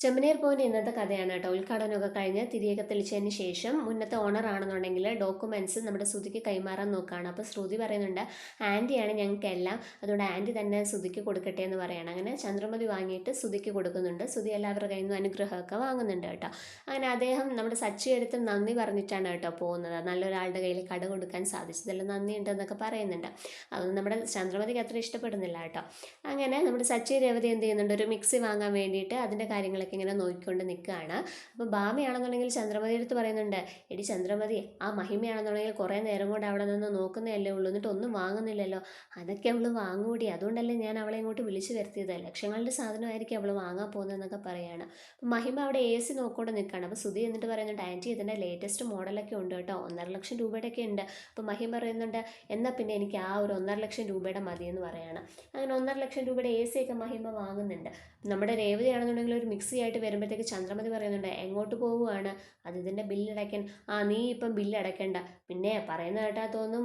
ചെമ്മനീർ point ഇന്നത്തെ കഥയാണ് കേട്ടോ. ഉദ്ഘാടനമൊക്കെ കഴിഞ്ഞ് തിരികെ തെളിച്ചതിന് ശേഷം മുന്നത്തെ ഓണർ ആണെന്നുണ്ടെങ്കിൽ ഡോക്യുമെന്റ്സ് നമ്മുടെ ശ്രുതിക്ക് കൈമാറാൻ നോക്കുകയാണ് അപ്പോൾ ശ്രുതി പറയുന്നുണ്ട് ആന്റിയാണ് ഞങ്ങൾക്കെല്ലാം അതുകൊണ്ട് ആന്റി തന്നെ ശ്രുതിക്ക് കൊടുക്കട്ടെ എന്ന് പറയണം. അങ്ങനെ ചന്ദ്രമതി വാങ്ങിയിട്ട് ശ്രുതിക്ക് കൊടുക്കുന്നുണ്ട്. ശ്രുതി എല്ലാവരുടെ കയ്യിൽ നിന്നും അനുഗ്രഹമൊക്കെ വാങ്ങുന്നുണ്ട് കേട്ടോ. അങ്ങനെ അദ്ദേഹം നമ്മുടെ സച്ചി എടുത്ത് നന്ദി പറഞ്ഞിട്ടാണ് കേട്ടോ പോകുന്നത്. നല്ലൊരാളുടെ കയ്യിൽ കട കൊടുക്കാൻ സാധിച്ചതല്ല നന്ദി ഉണ്ടെന്നൊക്കെ പറയുന്നുണ്ട്. അത് നമ്മുടെ ചന്ദ്രമതിക്ക് അത്ര ഇഷ്ടപ്പെടുന്നില്ല കേട്ടോ. അങ്ങനെ നമ്മുടെ സച്ചി രേവതി എന്ത് ചെയ്യുന്നുണ്ട്? ഒരു മിക്സി വാങ്ങാൻ വേണ്ടിയിട്ട് അതിന്റെ കാര്യങ്ങളൊക്കെ ഇങ്ങനെ നോക്കിക്കൊണ്ട് നിൽക്കുകയാണ്. അപ്പോൾ ഭാമയാണെന്നുണ്ടെങ്കിൽ ചന്ദ്രമതി എടുത്ത് പറയുന്നുണ്ട് എടി ചന്ദ്രമതി ആ മഹിമയാണെന്നുണ്ടെങ്കിൽ കുറേ നേരം കൊണ്ട് അവിടെ നിന്ന് നോക്കുന്നതല്ലേ ഉള്ളൂ എന്നിട്ട് ഒന്നും വാങ്ങുന്നില്ലല്ലോ. അതൊക്കെ അവൾ വാങ്ങൂടി. അതുകൊണ്ടല്ലേ ഞാൻ അവളെ ഇങ്ങോട്ട് വിളിച്ചു വരുത്തിയത്. ലക്ഷങ്ങളുടെ സാധനമായിരിക്കും അവൾ വാങ്ങാൻ പോകുന്നതെന്നൊക്കെ പറയുകയാണ് മഹിമ അവിടെ എ സി നോക്കിക്കൊണ്ട് നിൽക്കുകയാണ്. അപ്പോൾ സുധി എന്നിട്ട് പറയുന്നുണ്ട് ആന്റി ഇതിന്റെ ലേറ്റസ്റ്റ് മോഡലൊക്കെ ഉണ്ട് കേട്ടോ. ഒന്നര ലക്ഷം രൂപയുടെയൊക്കെ ഉണ്ട്. അപ്പോൾ മഹിമ പറയുന്നുണ്ട് എന്നാൽ പിന്നെ എനിക്ക് ആ ഒരു ഒന്നര ലക്ഷം രൂപയുടെ മതിയെന്ന് പറയുകയാണ് അങ്ങനെ ഒന്നര ലക്ഷം രൂപയുടെ എ സി ഒക്കെ മഹിമ വാങ്ങുന്നുണ്ട്. നമ്മുടെ രേവതി ആണെന്നുണ്ടെങ്കിൽ ഒരു മിക്സി ആയിട്ട് വരുമ്പോഴത്തേക്ക് ചന്ദ്രമതി പറയുന്നുണ്ട് എങ്ങോട്ട് പോവുകയാണ് അത് ഇതിന്റെ ബില്ലടയ്ക്കാൻ ആ നീ ഇപ്പം ബില്ലടയ്ക്കണ്ട പിന്നെ പറയുന്ന കേട്ടാൽ തോന്നും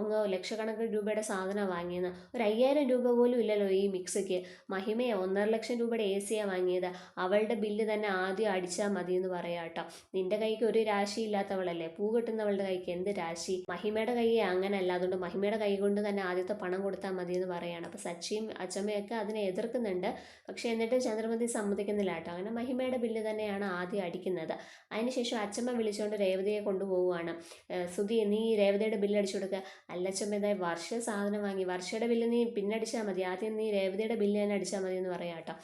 ഒന്ന് ലക്ഷക്കണക്കിന് രൂപയുടെ സാധനം വാങ്ങിയെന്ന് ഒരു അയ്യായിരം രൂപ പോലും ഇല്ലല്ലോ ഈ മിക്സിക്ക്. മഹിമയെ ഒന്നര ലക്ഷം രൂപയുടെ എ സിയാണ് വാങ്ങിയത്. അവളുടെ ബില്ല് തന്നെ ആദ്യം അടിച്ചാൽ മതി എന്ന് പറയാം കേട്ടോ. നിന്റെ കൈക്ക് ഒരു രാശി ഇല്ലാത്തവളല്ലേ? പൂ കിട്ടുന്നവളുടെ കൈക്ക് എന്ത് രാശി? മഹിമയുടെ കൈ അങ്ങനെയല്ല അതുകൊണ്ട് മഹിമയുടെ കൈ കൊണ്ട് തന്നെ ആദ്യത്തെ പണം കൊടുത്താൽ മതി എന്ന് പറയാണ്. അപ്പോൾ സച്ചിയും അച്ചമ്മയൊക്കെ അതിനെ എതിർക്കുന്നുണ്ട്. പക്ഷേ എന്നിട്ട് ചന്ദ്രമതി സമ്മതിക്കുന്നില്ല കേട്ടോ. അങ്ങനെ മഹിമയുടെ ബില്ല് തന്നെയാണ് ആദ്യം അടിക്കുന്നത്. അതിനുശേഷം അച്ചമ്മ വിളിച്ചുകൊണ്ട് രേവതിയെ കൊണ്ടുപോവുകയാണ് സുധി നീ രേവതിയുടെ ബില്ല് അടിച്ചു കൊടുക്കുക അല്ലച്ചമ്മ ഇതായി വർഷ സാധനം വാങ്ങി. വർഷയുടെ ബില്ല് നീ പിന്നടിച്ചാൽ മതി. ആദ്യം നീ രേവതിയുടെ ബില്ല് തന്നെ അടിച്ചാൽ മതി എന്ന് പറയാം കേട്ടോ.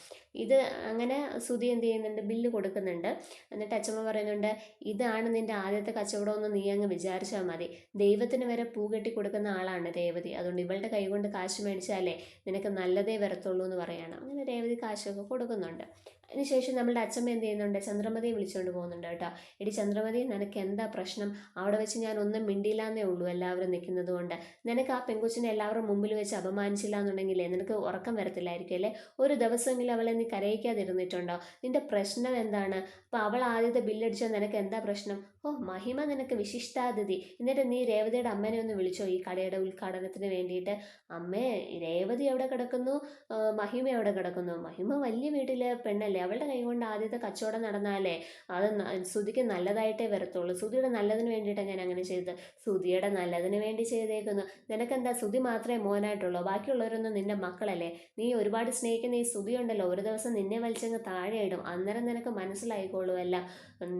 ഇത് അങ്ങനെ സുധി എന്ത് ചെയ്യുന്നുണ്ട്? ബില്ല് കൊടുക്കുന്നുണ്ട്. എന്നിട്ട് അച്ചമ്മ പറയുന്നുണ്ട് ഇതാണ് നിന്റെ ആദ്യത്തെ കച്ചവടം എന്ന് നീ അങ്ങ് വിചാരിച്ചാൽ മതി. ദൈവത്തിന് വരെ പൂ കെട്ടി കൊടുക്കുന്ന ആളാണ് രേവതി. അതുകൊണ്ട് ഇവളുടെ കൈ കൊണ്ട് കാശ് മേടിച്ചാലേ നിനക്ക് നല്ലതേ വരത്തുള്ളൂ എന്ന് പറയാണ്. അങ്ങനെ രേവതി കാശൊക്കെ കൊടുക്കുന്നുണ്ട്. അതിനുശേഷം നമ്മളുടെ അച്ഛമ്മ എന്ത് ചെയ്യുന്നുണ്ട്? ചന്ദ്രമതിയെ വിളിച്ചുകൊണ്ട് പോകുന്നുണ്ട് കേട്ടോ. എടി ചന്ദ്രമതി നിനക്ക് എന്താ പ്രശ്നം? അവിടെ വെച്ച് ഞാൻ ഒന്നും മിണ്ടിയില്ല എന്നേ ഉള്ളൂ എല്ലാവരും നിൽക്കുന്നത് കൊണ്ട്. നിനക്ക് ആ പെങ്കുച്ചിനെ എല്ലാവരും മുമ്പിൽ വെച്ച് അപമാനിച്ചില്ല എന്നുണ്ടെങ്കിലേ നിനക്ക് ഉറക്കം വരത്തില്ലായിരിക്കും അല്ലേ? ഒരു ദിവസമെങ്കിലും അവളെ നീ കരയിക്കാതിരുന്നിട്ടുണ്ടോ? നിന്റെ പ്രശ്നം എന്താണ്? അപ്പോൾ അവൾ ആദ്യത്തെ ബില്ലടിച്ചാൽ നിനക്ക് എന്താ പ്രശ്നം? ഓ മഹിമ നിനക്ക് വിശിഷ്ടാതിഥി. എന്നിട്ട് നീ രേവതിയുടെ അമ്മനെ ഒന്ന് വിളിച്ചോ ഈ കടയുടെ ഉദ്ഘാടനത്തിന് വേണ്ടിയിട്ട്? അമ്മേ രേവതി എവിടെ കിടക്കുന്നു? മഹിമ എവിടെ കിടക്കുന്നു? മഹിമ വലിയ വീട്ടിലെ പെണ്ണല്ലേ? അവളുടെ കൈ കൊണ്ട് ആദ്യത്തെ കച്ചവടം നടന്നാലേ അത് ശ്രുതിക്ക് നല്ലതായിട്ടേ വരത്തുള്ളൂ. ശ്രുതിയുടെ നല്ലതിന് വേണ്ടിയിട്ടാണ് ഞാൻ അങ്ങനെ ചെയ്തത്. ശ്രുതിയുടെ നല്ലതിന് വേണ്ടി ചെയ്തേക്കുന്നു. നിനക്കെന്താ? ശ്രുതി മാത്രമേ മോനായിട്ടുള്ളൂ. ബാക്കിയുള്ളവരൊന്നും നിന്റെ മക്കളല്ലേ? നീ ഒരുപാട് സ്നേഹിക്കുന്ന ഈ ശ്രുതി ഉണ്ടല്ലോ. ഒരു ദിവസം നിന്നെ വലിച്ചങ്ങ് താഴെ ഇടും. അന്നേരം നിനക്ക് മനസ്സിലായിക്കോളുമല്ല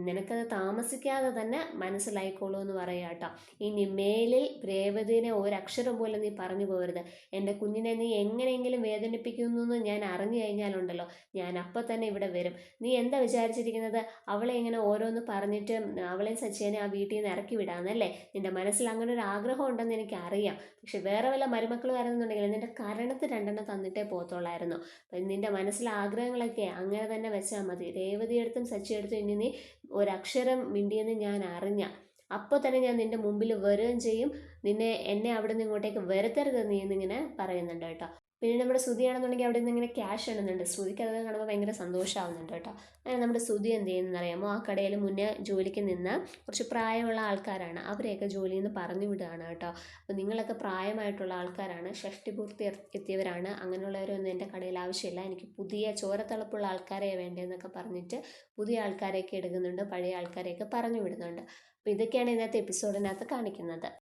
നിനക്കത് താമസിക്കാതെ തന്നെ മനസ്സിലായിക്കോളൂ എന്ന് പറയാം കേട്ടോ. ഇനി മേലിൽ രേവതിനെ ഒരക്ഷരം പോലും നീ പറഞ്ഞു പോകരുത്. എന്റെ കുഞ്ഞിനെ നീ എങ്ങനെയെങ്കിലും വേദനിപ്പിക്കുന്നു എന്ന് ഞാൻ അറിഞ്ഞു കഴിഞ്ഞാലുണ്ടല്ലോ. ഞാൻ അപ്പം തന്നെ ഇവിടെ വരും? നീ എന്താ വിചാരിച്ചിരിക്കുന്നത്? അവളെ ഇങ്ങനെ ഓരോന്ന് പറഞ്ഞിട്ട് അവളെയും സച്ചേനെ ആ വീട്ടിൽ നിന്ന് ഇറക്കി വിടാമെന്നല്ലേ നിന്റെ മനസ്സിൽ അങ്ങനെ ഒരു ആഗ്രഹം ഉണ്ടെന്ന് എനിക്ക് അറിയാം പക്ഷെ വേറെ വല്ല മരുമക്കൾ വരുന്നുണ്ടെങ്കിൽ നിന്റെ കരണത്ത് രണ്ടെണ്ണം തന്നിട്ടേ പോത്തോളായിരുന്നു അപ്പം നിന്റെ മനസ്സിലെ ആഗ്രഹങ്ങളൊക്കെ അങ്ങനെ തന്നെ വെച്ചാൽ മതി. രേവതിയെടുത്തും സച്ചിയെടുത്തും ഇനി നീ ഒരക്ഷരം മിണ്ടിയെന്ന് ഞാൻ അറിഞ്ഞ. അപ്പോൾ തന്നെ ഞാൻ നിന്റെ മുമ്പിൽ വരികയും ചെയ്യും. നിന്നെ എന്നെ അവിടെ നിന്ന് ഇങ്ങോട്ടേക്ക് വരുത്തരുത് നീ എന്നിങ്ങനെ പറയുന്നുണ്ട് കേട്ടോ. പിന്നെ നമ്മുടെ ശ്രുതിയാണെന്നുണ്ടെങ്കിൽ അവിടെ നിന്ന് ഇങ്ങനെ ക്യാഷ് ഇടുന്നുണ്ട്. ശ്രുതിക്ക് അത് കാണുമ്പോൾ ഭയങ്കര സന്തോഷമാവുന്നുണ്ട് കേട്ടോ. അങ്ങനെ നമ്മുടെ ശ്രുതി എന്ത് ചെയ്യുന്നതെന്ന് അറിയാമോ? ആ കടയിൽ മുന്നേ ജോലിക്ക് നിന്ന് കുറച്ച് പ്രായമുള്ള ആൾക്കാരാണ്. അവരെയൊക്കെ ജോലിയിൽ നിന്ന് പറഞ്ഞു വിടുകയാണ് കേട്ടോ. അപ്പോൾ നിങ്ങളൊക്കെ പ്രായമായിട്ടുള്ള ആൾക്കാരാണ്. ഷഷ്ടിപൂർത്തി എത്തിയവരാണ്. അങ്ങനെയുള്ളവരൊന്നും എന്റെ കടയിൽ ആവശ്യമില്ല. എനിക്ക് പുതിയ ചോരത്തിളപ്പുള്ള ആൾക്കാരെ വേണ്ടതെന്നൊക്കെ പറഞ്ഞിട്ട് പുതിയ ആൾക്കാരെയൊക്കെ എടുക്കുന്നുണ്ട്. പഴയ ആൾക്കാരെയൊക്കെ പറഞ്ഞു വിടുന്നുണ്ട്. അപ്പോൾ ഇതൊക്കെയാണ് ഇന്നത്തെ എപ്പിസോഡിനകത്ത് കാണിക്കുന്നത്.